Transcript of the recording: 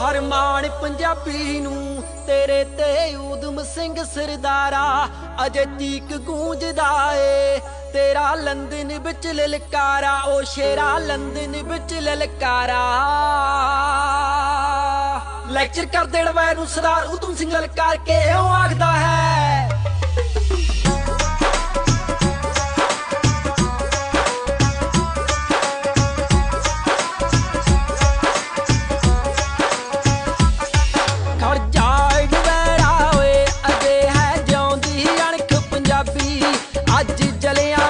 ਹਰਮਾਨ ਪੰਜਾਬੀ ਨੂੰ, ਤੇਰੇ ਤੇ ਊਧਮ ਸਿੰਘ ਸਰਦਾਰਾ, ਅਜੇ ਤੀਕ ਗੂੰਜਦਾ ਏ। ਤੇਰਾ ਲੰਦਨ ਵਿੱਚ ਲਲਕਾਰਾ ਉਹ ਸ਼ੇਰਾ ਲੰਦਨ ਵਿੱਚ ਲਲਕਾਰਾ। ਲੈਕਚਰ ਕਰ ਦੇਣ ਵੈ ਸਰਦਾਰ ਊਧਮ ਸਿੰਘ ਲਲਕਾਰ ਕੇ, ਉਹ ਆਖਦਾ चले आ